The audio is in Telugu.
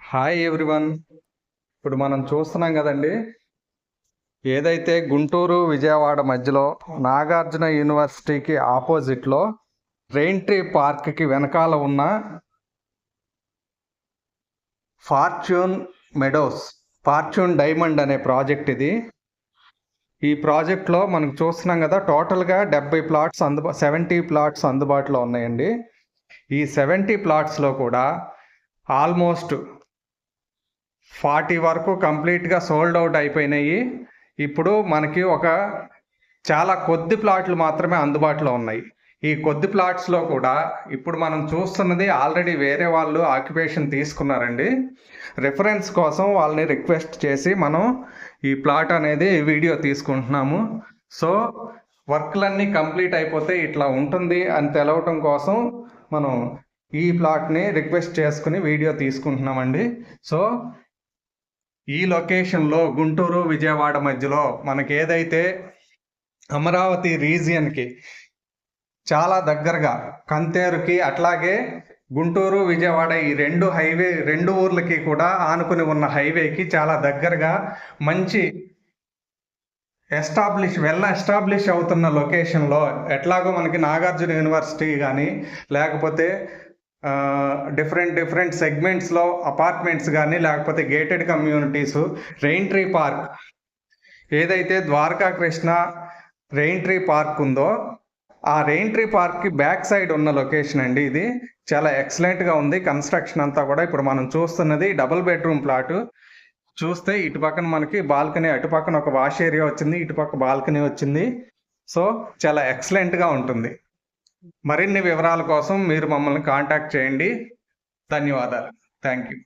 హాయ్ ఎవ్రీవన్ ఇప్పుడు మనం చూస్తున్నాం కదండి. ఏదైతే గుంటూరు విజయవాడ మధ్యలో నాగార్జున యూనివర్సిటీకి ఆపోజిట్లో రెయిన్ ట్రీ పార్క్కి వెనకాల ఉన్న ఫార్చ్యూన్ మెడోస్ ఫార్చ్యూన్ డైమండ్ అనే ప్రాజెక్ట్ ఇది. ఈ ప్రాజెక్ట్లో మనకు చూస్తున్నాం కదా టోటల్గా డెబ్బై ప్లాట్స్ అందుబా సెవెంటీ ప్లాట్స్ అందుబాటులో ఉన్నాయండి. ఈ సెవెంటీ ప్లాట్స్లో కూడా ఆల్మోస్ట్ ఫార్టీ వరకు కంప్లీట్గా సోల్డ్ అవుట్ అయిపోయినాయి. ఇప్పుడు మనకి ఒక చాలా కొద్ది ప్లాట్లు మాత్రమే అందుబాటులో ఉన్నాయి. ఈ కొద్ది ప్లాట్స్లో కూడా ఇప్పుడు మనం చూస్తున్నది ఆల్రెడీ వేరే వాళ్ళు ఆక్యుపేషన్ తీసుకున్నారండి. రిఫరెన్స్ కోసం వాళ్ళని రిక్వెస్ట్ చేసి మనం ఈ ప్లాట్ అనేది వీడియో తీసుకుంటున్నాము. సో వర్క్లన్నీ కంప్లీట్ అయిపోతే ఇట్లా ఉంటుంది అని తెలవటం కోసం మనం ఈ ప్లాట్ని రిక్వెస్ట్ చేసుకుని వీడియో తీసుకుంటున్నామండి. సో ఈ లొకేషన్లో గుంటూరు విజయవాడ మధ్యలో మనకి ఏదైతే అమరావతి రీజియన్కి చాలా దగ్గరగా కంతేరుకి అట్లాగే గుంటూరు విజయవాడ ఈ రెండు హైవే రెండు ఊర్లకి కూడా ఆనుకుని ఉన్న హైవేకి చాలా దగ్గరగా మంచి ఎస్టాబ్లిష్ వెల్ ఎస్టాబ్లిష్ అవుతున్న లొకేషన్లో ఎట్లాగో మనకి నాగార్జున యూనివర్సిటీ కానీ లేకపోతే డిఫరెంట్ డిఫరెంట్ సెగ్మెంట్స్లో అపార్ట్మెంట్స్ కానీ లేకపోతే గేటెడ్ కమ్యూనిటీస్ రెయింట్రీ పార్క్ ఏదైతే ద్వారకా కృష్ణ రెయింట్రీ పార్క్ ఉందో ఆ రెయిన్ ట్రీ పార్క్కి బ్యాక్ సైడ్ ఉన్న లొకేషన్ అండి ఇది. చాలా ఎక్సలెంట్గా ఉంది. కన్స్ట్రక్షన్ అంతా కూడా ఇప్పుడు మనం చూస్తున్నది డబుల్ బెడ్రూమ్ ప్లాట్ చూస్తే ఇటు పక్కన మనకి బాల్కనీ అటు పక్కన ఒక వాష్ ఏరియా వచ్చింది ఇటు పక్క బాల్కనీ వచ్చింది. సో చాలా ఎక్సలెంట్గా ఉంటుంది. మరిన్ని వివరాల కోసం మీరు మమ్మల్ని కాంటాక్ట్ చేయండి. ధన్యవాదాలు. Thank you